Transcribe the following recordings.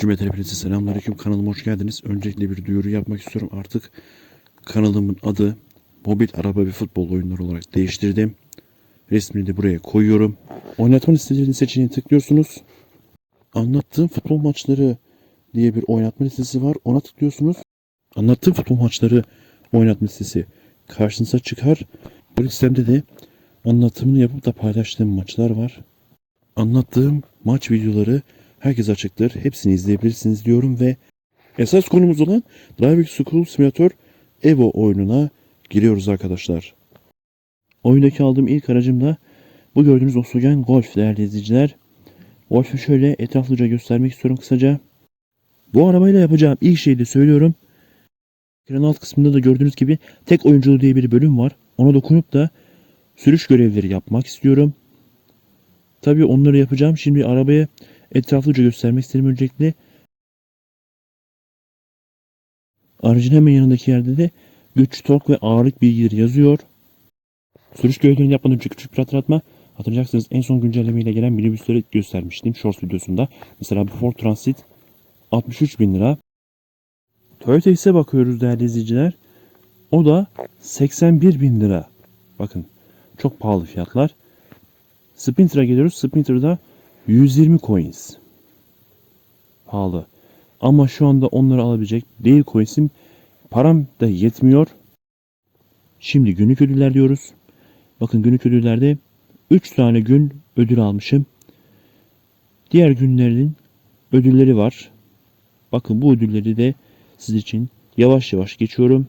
Cümleten hepinize selamünaleyküm. Kanalıma hoş geldiniz. Öncelikle bir duyuru yapmak istiyorum. Artık kanalımın adı Mobil Araba ve Futbol Oyunları olarak değiştirdim. Resmini de buraya koyuyorum. Oynatma listelerini seçeneğine tıklıyorsunuz. Anlattığım futbol maçları diye bir oynatma listesi var. Ona tıklıyorsunuz. Anlattığım futbol maçları oynatma listesi karşınıza çıkar. Bu listemde de anlatımını yapıp da paylaştığım maçlar var. Anlattığım maç videoları herkes açıktır. Hepsini izleyebilirsiniz diyorum ve esas konumuz olan Driving School Simulator Evo oyununa giriyoruz arkadaşlar. Oyundaki aldığım ilk aracım da bu gördüğünüz Volkswagen Golf değerli izleyiciler. Golf'ü şöyle etraflıca göstermek istiyorum kısaca. Bu arabayla yapacağım ilk şeyi de söylüyorum. Ekranın alt kısmında da gördüğünüz gibi tek oyunculu diye bir bölüm var. Ona dokunup da sürüş görevleri yapmak istiyorum. Tabii onları yapacağım. Şimdi arabaya etraflıca göstermek istedim öncelikle. Aracın hemen yanındaki yerde de güç, tork ve ağırlık bilgileri yazıyor. Sürüş görevlerini yapmadan önce küçük bir hatırlatma. Hatırlayacaksınız en son güncellemeyle gelen minibüsleri göstermiştim Shorts videosunda. Mesela bu Ford Transit 63 bin lira. Toyota ise bakıyoruz değerli izleyiciler. O da 81 bin lira. Bakın çok pahalı fiyatlar. Sprinter'a geliyoruz. Sprinter'da 120 coins. Pahalı. Ama şu anda onları alabilecek değil coins'im. Param da yetmiyor. Şimdi günlük ödüller diyoruz. Bakın günlük ödüllerde 3 tane gün ödül almışım. Diğer günlerin ödülleri var. Bakın bu ödülleri de siz için yavaş yavaş geçiyorum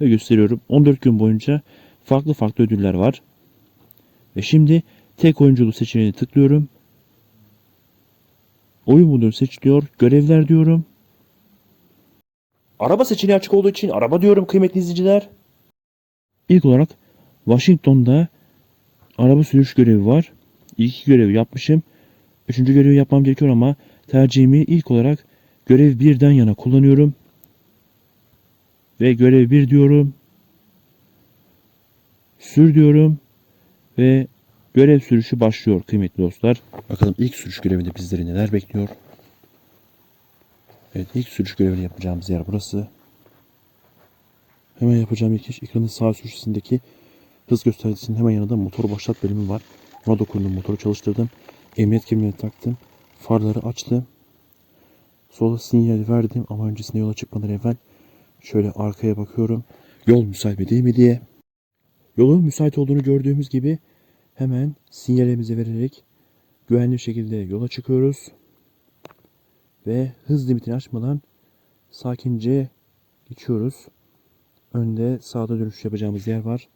ve gösteriyorum. 14 gün boyunca farklı farklı ödüller var. Ve şimdi tek oyunculu seçeneğine tıklıyorum. Oyun modunu seçiliyor. Görevler diyorum. Araba seçeneği açık olduğu için araba diyorum kıymetli izleyiciler. İlk olarak Washington'da araba sürüş görevi var. İlk görevi yapmışım. Üçüncü görevi yapmam gerekiyor ama tercihimi ilk olarak görev birden yana kullanıyorum. Ve görev bir diyorum. Sür diyorum. Ve görev sürüşü başlıyor kıymetli dostlar. Bakalım ilk sürüş görevinde bizleri neler bekliyor. Evet ilk sürüş görevini yapacağımız yer burası. Hemen yapacağım ilk iş ekranın sağ köşesindeki hız göstergesinin hemen yanında motor başlat bölümü var. Ona dokundum motoru çalıştırdım. Emniyet kemerini taktım. Farları açtım. Sola sinyal verdim ama öncesinde yola çıkmadan evvel şöyle arkaya bakıyorum. Yol müsait mi değil mi diye. Yolun müsait olduğunu gördüğümüz gibi hemen sinyalimizi vererek güvenli şekilde yola çıkıyoruz. Ve hız limitini aşmadan sakince geçiyoruz. Önde sağda dönüş yapacağımız yer var.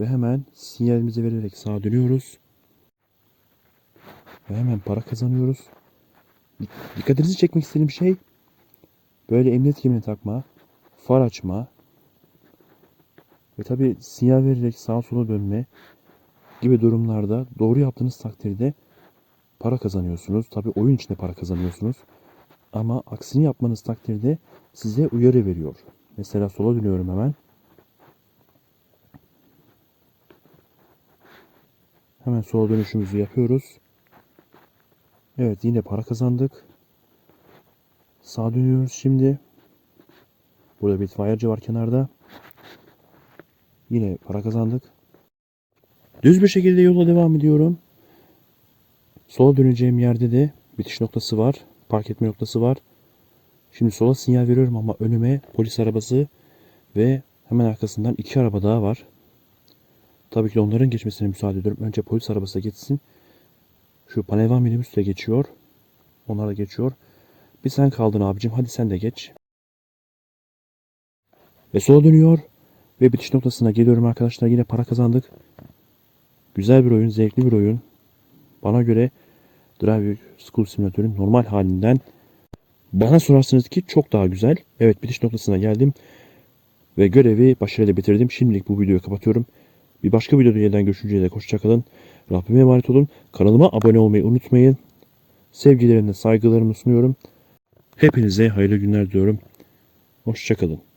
Ve hemen sinyalimizi vererek sağa dönüyoruz. Ve hemen para kazanıyoruz. Dikkatinizi çekmek istediğim şey böyle emniyet kemerini takma, far açma ve tabi sinyal vererek sağa sola dönme gibi durumlarda doğru yaptığınız takdirde para kazanıyorsunuz. Tabi oyun içinde para kazanıyorsunuz. Ama aksini yapmanız takdirde size uyarı veriyor. Mesela sola dönüyorum hemen. Hemen sola dönüşümüzü yapıyoruz. Evet yine para kazandık. Sağa dönüyoruz şimdi. Burada bir itfaiyeci var kenarda. Yine para kazandık. Düz bir şekilde yola devam ediyorum. Sola döneceğim yerde de bitiş noktası var. Park etme noktası var. Şimdi sola sinyal veriyorum ama önüme polis arabası ve hemen arkasından iki araba daha var. Tabii ki onların geçmesine müsaade ediyorum. Önce polis arabası da geçsin. Şu Panevan minibüs de geçiyor. Onlar da geçiyor. Bir sen kaldın abicim. Hadi sen de geç. Ve sola dönüyor. Ve bitiş noktasına geliyorum arkadaşlar. Yine para kazandık. Güzel bir oyun. Zevkli bir oyun. Bana göre Drive School Simulator'ın normal halinden bana sorarsanız ki çok daha güzel. Evet bitiş noktasına geldim. Ve görevi başarıyla bitirdim. Şimdilik bu videoyu kapatıyorum. Bir başka videoda yeniden görüşünceye dek hoşçakalın. Rabbime emanet olun. Kanalıma abone olmayı unutmayın. Sevgilerimle saygılarımı sunuyorum. Hepinize hayırlı günler diliyorum. Hoşçakalın.